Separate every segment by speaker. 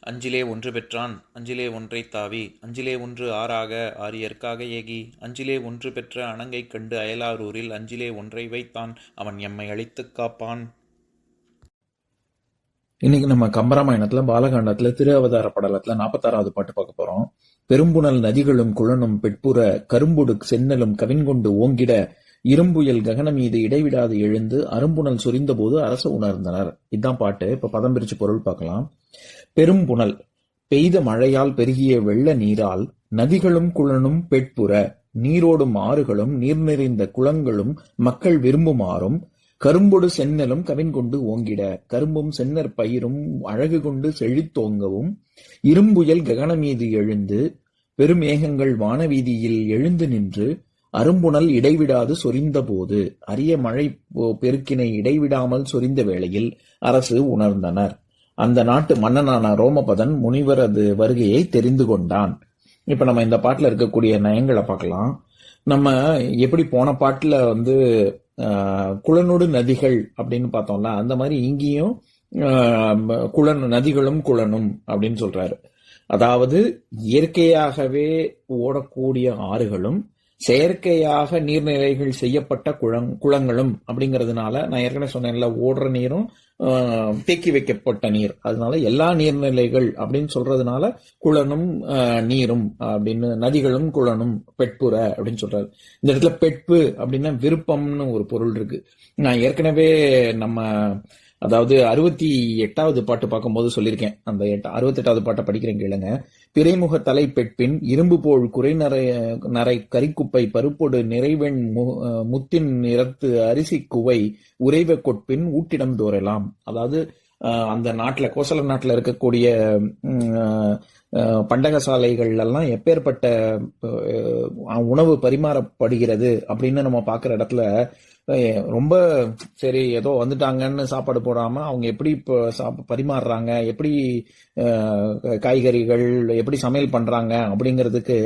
Speaker 1: அஞ்சிலே ஒன்று பெற்றான் அஞ்சிலே ஒன்றை தாவி அஞ்சிலே ஒன்று ஆறாக ஆரியற்காக ஏகி அஞ்சிலே ஒன்று பெற்ற அணங்கை கண்டு அயலாரூரில் அஞ்சிலே ஒன்றை வைத்தான் அவன் எம்மை அழித்துக் காப்பான்.
Speaker 2: இன்னைக்கு நம்ம கம்பராமாயணத்துல பாலகாண்டத்துல திரு அவதார படலத்துல நாற்பத்தாறாவது பாட்டு பார்க்க போறோம். பெரும்புணல் நதிகளும் குளனும் பெட்புற கரும்புடு சென்னலும் கவின்கொண்டு ஓங்கிட இரும்புயல் ககன மீது இடைவிடாது எழுந்து அரும்புணல் சொரிந்தபோது அரச அரசு உணர்ந்தனர். இதுதான் பாட்டு. இப்ப பதம் பிரிச்சு பொருள் பார்க்கலாம். பெரும்புணல் பெய்த மழையால் பெருகிய வெள்ள நீரால் நதிகளும் குளனும் பெட்புற நீரோடும் ஆறுகளும் நீர் நிறைந்த குளங்களும் மக்கள் விரும்புமாறும் கரும்பொடு சென்னலும் கவின்கொண்டு ஓங்கிட கரும்பும் சென்னர் பயிரும் அழகு கொண்டு செழித்தோங்கவும் இரும்புயல் ககன மீது எழுந்து பெருமேகங்கள் வானவீதியில் எழுந்து நின்று அரும்புணல் இடைவிடாது சொரிந்தபோது அரிய மழை பொ- பெருக்கினை இடைவிடாமல் சொரிந்த வேளையில் அரசு உணர்ந்தனர். அந்த நாட்டு மன்னனான ரோமபதன் முனிவரது வருகையை தெரிந்து கொண்டான். இப்ப நம்ம இந்த பாட்டுல இருக்கக்கூடிய நயங்களை பார்க்கலாம். நம்ம எப்படி போன பாட்டுல வந்து ஆஹ், குளனொடு நதிகள் அப்படின்னு பார்த்தோம்ல அந்த மாதிரி இங்கேயும் குளன் நதிகளும் குளனும் அப்படின்னு சொல்றாரு. அதாவது இயற்கையாகவே ஓடக்கூடிய ஆறுகளும் செயற்கையாக நீர்நிலைகள் செய்யப்பட்ட குளங் குளங்களும் அப்படிங்கிறதுனால நான் ஏற்கனவே சொன்னேன்ல ஓடுற நீரும் தேக்கி வைக்கப்பட்ட நீர். அதனால எல்லா நீர்நிலைகள் அப்படின்னு சொல்றதுனால குளனும் நீரும் அப்படின்னு நதிகளும் குளனும் பெட்புற அப்படின்னு சொல்றாரு. இந்த இடத்துல பெட்பு அப்படின்னா விருப்பம்னு ஒரு பொருள் இருக்கு. நான் ஏற்கனவே நம்ம அதாவது அறுபத்தி எட்டாவது பாட்டு பார்க்கும்போது சொல்லியிருக்கேன். அந்த எட்ட அறுபத்தி எட்டாவது பாட்டை படிக்கிறேன் கேளுங்க. பிறைமுக தலை பெட்பின் இரும்பு போல் குறை நரை நரை கரிக்குப்பை பருப்பொடு நிறைவெண் மு- முத்தின் நிறத்து அரிசி குவை உறைவ கொட்பின் ஊட்டிடம் தோறலாம். அதாவது அந்த நாட்டில் கோசல நாட்டில் இருக்கக்கூடிய உம், அஹ், பண்டகசாலைகள் எல்லாம் எப்பேற்பட்ட உணவு பரிமாறப்படுகிறது அப்படின்னு நம்ம பார்க்குற இடத்துல ரொம்ப சரி ஏதோ வந்துட்டாங்கன்னு சாப்பாடு போடாம அவங்க எப்படி இப்போ சாப் பரிமாறுறாங்க? எப்படி காய்கறிகள் எப்படி சமையல் பண்றாங்க? அப்படிங்கிறதுக்கு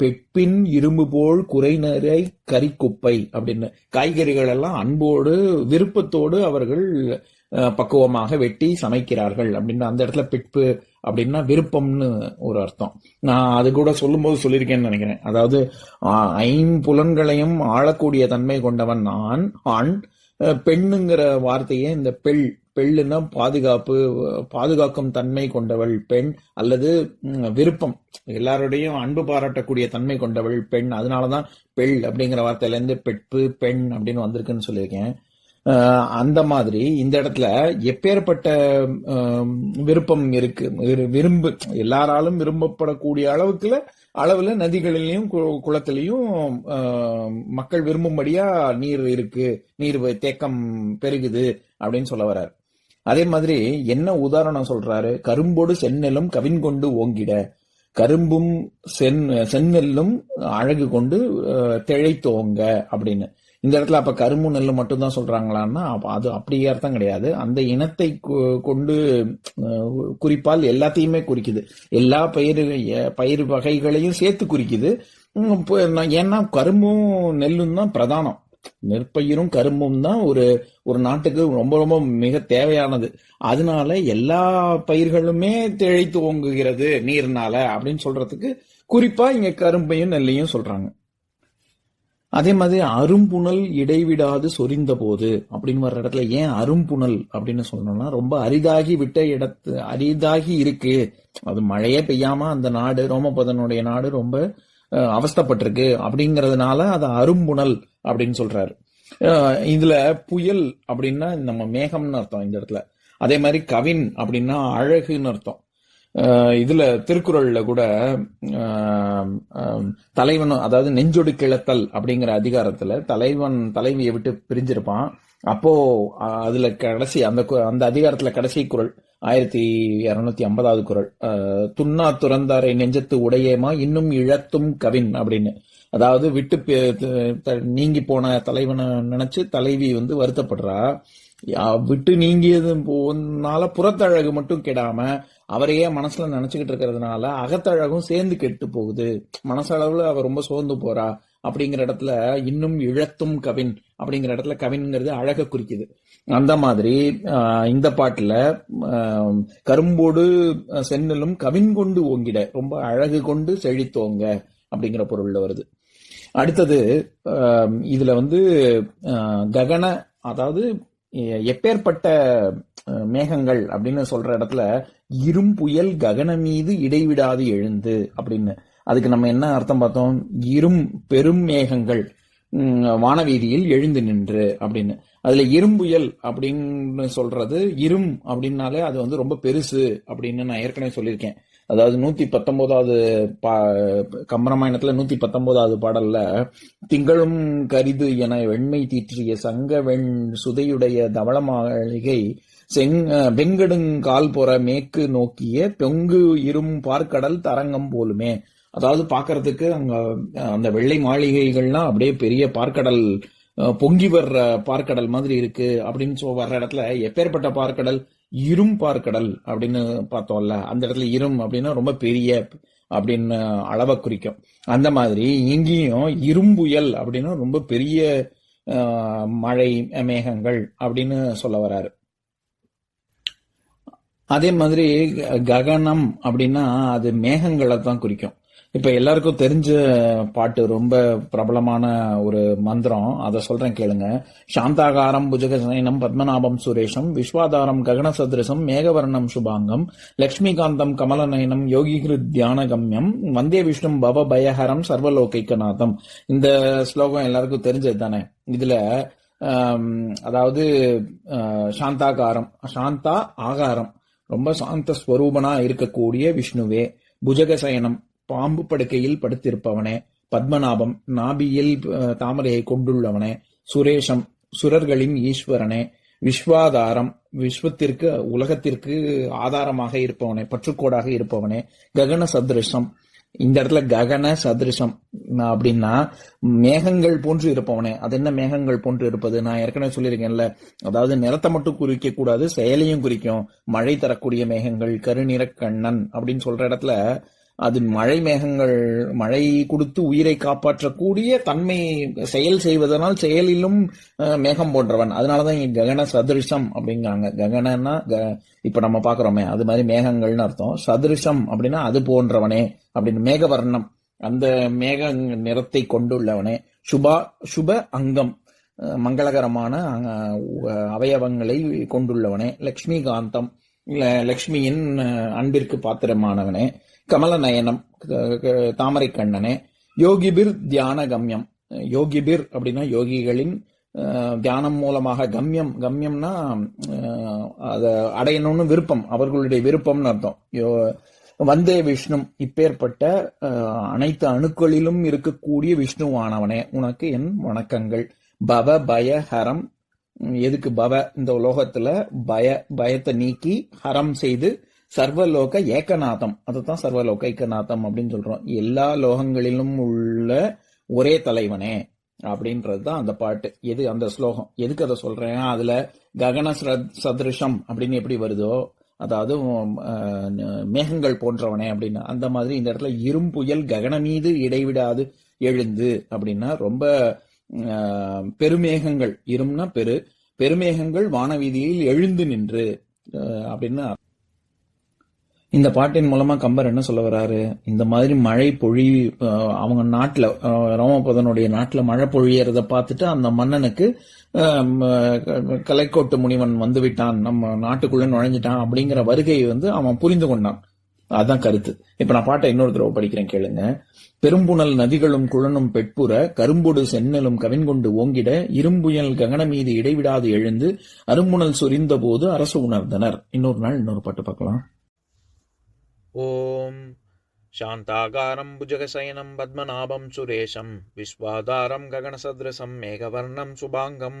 Speaker 2: பெட்பின் இரும்பு போல் குறைநரை கறிக்குப்பை அப்படின்னு. காய்கறிகள் எல்லாம் அன்போடு விருப்பத்தோடு அவர்கள் பக்குவமாக வெட்டி சமைக்கிறார்கள் அப்படின்னு. அந்த இடத்துல பெட்பு அப்படின்னா விருப்பம்னு ஒரு அர்த்தம். நான் அது கூட சொல்லும்போது சொல்லியிருக்கேன்னு நினைக்கிறேன். அதாவது ஐம்புலன்களையும் ஆளக்கூடிய தன்மை கொண்டவன் நான் ஆண் பெண்ணுங்கிற வார்த்தையே இந்த பெள் பெள்ளுன்னா பாதுகாப்பு பாதுகாக்கும் தன்மை கொண்டவள் பெண் அல்லது விருப்பம். எல்லாருடையும் அன்பு பாராட்டக்கூடிய தன்மை கொண்டவள் பெண். அதனாலதான் பெள் அப்படிங்கிற வார்த்தையில இருந்து பெட்பு பெண் அப்படின்னு வந்திருக்குன்னு சொல்லியிருக்கேன். அந்த மாதிரி இந்த இடத்துல எப்பேற்பட்ட விருப்பம் இருக்கு? விரு- விரும்பு எல்லாராலும் விரும்பப்படக்கூடிய அளவுக்குல அளவுல நதிகளிலையும் கு- குளத்திலையும் மக்கள் விரும்பும்படியா நீர் இருக்கு நீர் தேக்கம் பெருகுது அப்படின்னு சொல்ல வர்றாரு. அதே மாதிரி என்ன உதாரணம் சொல்றாரு? கரும்போடு செந்நெல்லும் கவின் கொண்டு ஓங்கிட. கரும்பும் செந் செந்நெல்லும் அழகு கொண்டு திழைத்தோங்க அப்படின்னு. இந்த இடத்துல அப்ப கரும்பு நெல் மட்டும்தான் சொல்றாங்களான்னா அது அப்படி அர்த்தம் கிடையாது. அந்த இனத்தை கொ- கொண்டு குறிப்பால் எல்லாத்தையுமே குறிக்குது. எல்லா பயிர் பயிர் வகைகளையும் சேர்த்து குறிக்குது. ஏன்னா கரும்பும் நெல்லும் தான் பிரதானம். நெற்பயிரும் கரும்பும் தான் ஒரு ஒரு நாட்டுக்கு ரொம்ப ரொம்ப மிக தேவையானது. அதனால எல்லா பயிர்களுமே திழைத்து ஓங்குகிறது நீர்னால அப்படின்னு சொல்றதுக்கு குறிப்பா இங்க கரும்பையும் நெல்லையும் சொல்றாங்க. அதே மாதிரி அரும்புணல் இடைவிடாது சொரிந்த போது அப்படின்னு வர்ற இடத்துல ஏன் அரும்புணல் அப்படின்னு சொல்லணும்னா ரொம்ப அரிதாகி விட்ட இடத்து அரிதாகி இருக்கு. அது மழையே பெய்யாம அந்த நாடு ரோமபதனுடைய நாடு ரொம்ப அவஸ்தப்பட்டிருக்கு அவஸ்தைப்பட்டிருக்கு அப்படிங்கறதுனால அது அரும்புணல் அப்படின்னு சொல்றாரு. இதுல புயல் அப்படின்னா நம்ம மேகம்னு அர்த்தம் இந்த இடத்துல. அதே மாதிரி கவின் அப்படின்னா அழகுன்னு அர்த்தம். இதுல திருக்குறள்ல கூட தலைவன் அதாவது நெஞ்சொடு கிளத்தல் அப்படிங்கிற அதிகாரத்துல தலைவன் தலைவியை விட்டு பிரிஞ்சிருப்பான். அப்போ அதுல கடைசி அந்த கு- அந்த அதிகாரத்துல கடைசி குரல் ஆயிரத்தி இருநூத்தி ஐம்பதாவது குறள் துண்ணா துறந்தாரை நெஞ்சத்து உடையேமா இன்னும் இழத்தும் கவின் அப்படின்னு. அதாவது விட்டு த- நீங்கி போன தலைவனை நினைச்சு தலைவி வந்து வருத்தப்படுறா. விட்டு நீங்கியது போனால புறத்தழகு மட்டும் கெடாம அவரையே மனசுல நினைச்சுக்கிட்டு இருக்கிறதுனால அகத்தழகும் சேர்ந்து கெட்டு போகுது. மனசளவுல அவர் ரொம்ப சோர்ந்து போறா அப்படிங்கிற இடத்துல இன்னும் இழத்தும் கவின் அப்படிங்கிற இடத்துல கவின்ங்கிறது அழக குறிக்குது. அந்த மாதிரி இந்த பாட்டுல கரும்போடு சென்னலும் கவின் கொண்டு ஓங்கிட ரொம்ப அழகு கொண்டு செழித்தோங்க அப்படிங்கிற பொருள்ல வருது. அடுத்தது இதுல வந்து ககன அதாவது எப்பேற்பட்ட மேகங்கள் அப்படின்னு சொல்ற இடத்துல இரும் புயல் ககன மீது இடைவிடாது எழுந்து அப்படின்னு. அதுக்கு நம்ம என்ன அர்த்தம் பார்த்தோம்? இரும் பெரும் மேகங்கள் வானவீதியில் எழுந்து நின்று அப்படின்னு. அதுல இரும்புயல் அப்படின்னு சொல்றது இரும் அப்படின்னாலே அது வந்து ரொம்ப பெருசு அப்படின்னு நான் ஏற்கனவே சொல்லியிருக்கேன். அதாவது நூத்தி பத்தொன்பதாவது பா கம்பராமாயணத்துல நூத்தி பத்தொன்பதாவது பாடல்ல திங்களும் கரிது என வெண்மை தீற்றிய சங்க வெண் சுதையுடைய தவள மாளிகை செங் வெங்கடுங்கால் புற மேற்கு நோக்கிய பெங்கு இரும் பார்க்கடல் தரங்கம் போலுமே. அதாவது பாக்குறதுக்கு அங்க அந்த வெள்ளை மாளிகைகள்லாம் அப்படியே பெரிய பார்க்கடல் பொங்கி வர்ற பார்க்கடல் மாதிரி இருக்கு அப்படின்னு சொல் வர்ற இடத்துல எப்பேற்பட்ட பார்க்கடல்? இரும்பார்க்கடல் அப்படின்னு பார்த்தோம்ல அந்த இடத்துல இரும் அப்படின்னா ரொம்ப பெரிய அப்படின்னு அளவை குறிக்கும். அந்த மாதிரி இங்கேயும் இரும்புயல் அப்படின்னா ரொம்ப பெரிய மழை மேகங்கள் அப்படின்னு சொல்ல வராரு. அதே மாதிரி க- ககனம் அப்படின்னா அது மேகங்களை தான் குறிக்கும். இப்ப எல்லாருக்கும் தெரிஞ்ச பாட்டு ரொம்ப பிரபலமான ஒரு மந்திரம் அதை சொல்றேன் கேளுங்க. சாந்தாகாரம் புஜகசயனம் பத்மநாபம் சுரேஷம் விஸ்வாதாரம் ககன சதுரசம் மேகவர்ணம் சுபாங்கம் லக்ஷ்மிகாந்தம் கமலநயனம் யோகிகிருத் தியான கம்யம் வந்தே விஷ்ணு பவ பயஹரம் சர்வலோகைக்கநாதம். இந்த ஸ்லோகம் எல்லாருக்கும் தெரிஞ்சது தானே? இதுல அதாவது சாந்தாகாரம் சாந்தா ஆகாரம் ரொம்ப சாந்த ஸ்வரூபனா இருக்கக்கூடிய விஷ்ணுவே புஜகசயனம் பாம்பு படுக்கையில் படுத்திருப்பவனே பத்மநாபம் நாபியில் தாமரையை கொண்டுள்ளவனே சுரேஷம் சுரர்களின் ஈஸ்வரனே விஸ்வாதாரம் விஸ்வத்திற்கு உலகத்திற்கு ஆதாரமாக இருப்பவனே பற்றுக்கோடாக இருப்பவனே ககன சதிருஷம். இந்த இடத்துல ககன சதிருஷம் அப்படின்னா மேகங்கள் போன்று இருப்பவனே. அது என்ன மேகங்கள் போன்று இருப்பது? நான் ஏற்கனவே சொல்லியிருக்கேன்ல. அதாவது நிறத்தை மட்டும் குறிக்க கூடாது செயலையும் குறிக்கும். மழை தரக்கூடிய மேகங்கள் கருநிற கண்ணன் அப்படின்னு சொல்ற இடத்துல அது மழை மேகங்கள் மழை கொடுத்து உயிரை காப்பாற்றக்கூடிய தன்மை செயல் செய்வதனால் செயலிலும் மேகம் போன்றவன். அதனாலதான் இங்க ககன சதிருஷம் அப்படிங்கிறாங்க. ககனன்னா க- இப்ப நம்ம பாக்குறோமே அது மாதிரி மேகங்கள்னு அர்த்தம். சதிருஷம் அப்படின்னா அது போன்றவனே அப்படின்னு மேகவர்ணம். அந்த மேக நிறத்தை கொண்டுள்ளவனே. சுபா சுப அங்கம் மங்களகரமான அவயவங்களை கொண்டுள்ளவனே. லக்ஷ்மிகாந்தம். லக்ஷ்மியின் அன்பிற்கு பாத்திரமானவனே கமலநயனம் க- தாமரை கண்ணனே யோகிபிர் தியான கம்யம் யோகிபிர் அப்படின்னா யோகிகளின் தியானம் மூலமாக கம்யம். கம்யம்னா அதை அடையணும்னு விருப்பம். அவர்களுடைய விருப்பம்னு அர்த்தம். யோ- வந்தே விஷ்ணு இப்பேற்பட்ட அனைத்து அணுக்களிலும் இருக்கக்கூடிய விஷ்ணுவானவனே. உனக்கு என் வணக்கங்கள். பவ பய ஹரம் எதுக்கு பவ? இந்த உலோகத்துல பய பயத்தை நீக்கி ஹரம் செய்து சர்வலோக ஏகநாதம். அதுதான் சர்வலோக ஏக்கநாதம் அப்படின்னு சொல்றோம். எல்லா லோகங்களிலும் உள்ள ஒரே தலைவனே அப்படின்றது தான் அந்த பாட்டு. எது அந்த ஸ்லோகம்? எதுக்கு அதை சொல்றேன் அதுல ககன சதிருஷம் அப்படின்னு எப்படி வருதோ அதாவது மேகங்கள் போன்றவனே அப்படின்னு. அந்த மாதிரி இந்த இடத்துல இரும்புயல் ககன மீது இடைவிடாது எழுந்து அப்படின்னா ரொம்ப பெருமேகங்கள் இரும்னா பெரு பெருமேகங்கள் வானவீதியில் எழுந்து நின்று அப்படின்னு இந்த பாட்டின் மூலமா கம்பர் என்ன சொல்ல வர்றாரு இந்த மாதிரி மழை பொழி அஹ், அவங்க நாட்டுல ரோமபதனுடைய நாட்டுல மழை பொழியறத பார்த்துட்டு அந்த மன்னனுக்கு கலைக்கோட்டு முனிவன் வந்து விட்டான் நம்ம நாட்டுக்குள்ள நுழைஞ்சிட்டான் அப்படிங்கிற வருகையை வந்து அவன் புரிந்து கொண்டான். அதான் கருத்து. இப்ப நான் பாட்டை இன்னொரு தடவை படிக்கிறேன் கேளுங்க. பெரும்புணல் நதிகளும் குழனும் பெட்புற கரும்புடு சென்னலும் கவின்கொண்டு ஓங்கிட இரும்புயல் ககன மீது இடைவிடாது எழுந்து அரும்புணல் சொரிந்த போது அரசு உணர்ந்தனர். இன்னொரு நாள் இன்னொரு பாட்டு பார்க்கலாம்.
Speaker 1: ஓம் சாந்தாகாரம் புஜகசயனம் பத்மநாபம் சுரேஷம் விஸ்வாதாரம் ககன ககனசதிரசம் மேகவர்ணம் சுபாங்கம்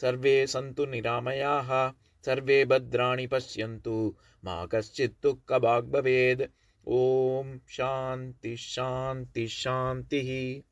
Speaker 1: सर्वे सन्तु निरामयाः सर्वे भद्राणि पश्यन्तु मा कश्चित् भवेद्। ॐ शान्ति शान्ति शान्तिः।